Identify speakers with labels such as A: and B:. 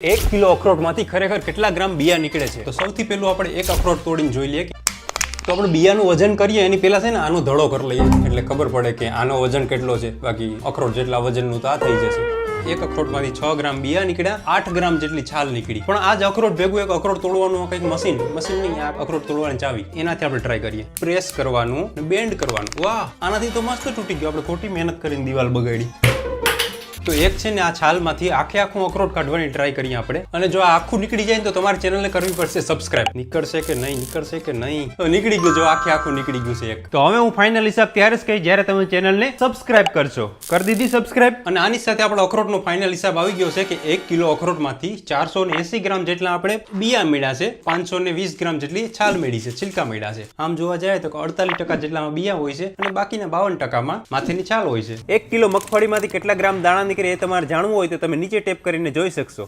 A: એક કિલો અખરોટમાંથી ખરેખર કેટલા ગ્રામ બિયા નીકળે છે? તો સૌથી પહેલું આપણે એક અખરોટ તોડીને જોઈ લઈએ કે- તો આપણે બિયાનું વજન કરીએ એની પહેલાં છે ને આનો ધડો કરી લઈએ. એટલે ખબર પડે કે આનો વજન કેટલો છે. બાકી અખરોટ જેટલા વજનનું તો આ થઈ જશે. એક અખરોટમાંથી છ ગ્રામ બિયા નીકળ્યા આઠ ગ્રામ જેટલી છાલ નીકળી. પણ આ જ અખરોટ ભેગું એક અખરોટ તોડવાનું કંઈક મશીન મશીન નહીં આ અખરોટ તોડવાની ચાવી. એનાથી આપણે ટ્રાય કરીએ. પ્રેસ કરવાનું બેન્ડ કરવાનું. વાહ! આનાથી તો મસ્ત તૂટી ગયો. આપણે ખોટી મહેનત કરીને દિવાલ બગાડી. તો એક છે ને આ છાલમાંથી આખે આખું અખરોટ કાઢવાની ટ્રાય કરીએ આપણે. અને જો આ આખું નીકળી જાય તો તમારી ચેનલને કરવી પડશે સબસ્ક્રાઇબ નીકળશે કે નહીં, નીકળશે કે નહીં? નીકળી ગયું જો, આખે આખું નીકળી ગયું છે એક.
B: તો હવે હું ફાઇનલ હિસાબ ત્યારે જ કહીશ, જ્યારે તમે ચેનલને સબસ્ક્રાઇબ કરશો. કરી દીધી સબસ્ક્રાઇબ
A: અને આની સાથે આપણો અખરોટનો ફાઇનલ હિસાબ આવી ગયો છે કે એક કિલો અખરોટમાંથી ચારસો ને એસી ગ્રામ જેટલા આપણે બિયા મેળ્યા છે, પાંચસો ને વીસ ગ્રામ જેટલી છાલ મેળી છે, છિલકા મેળ્યા છે. આમ જોવા જાય તો અડતાલીસ ટકા જેટલામાં બિયા હોય છે અને બાકીના બાવન ટકામાં માથેની છાલ હોય છે.
B: એક કિલો મગફળીમાંથી કેટલા ગ્રામ દાણા નીકળે એ તમારે જાણવું હોય તો તમે નીચે ટેપ કરીને જોઈ શકશો.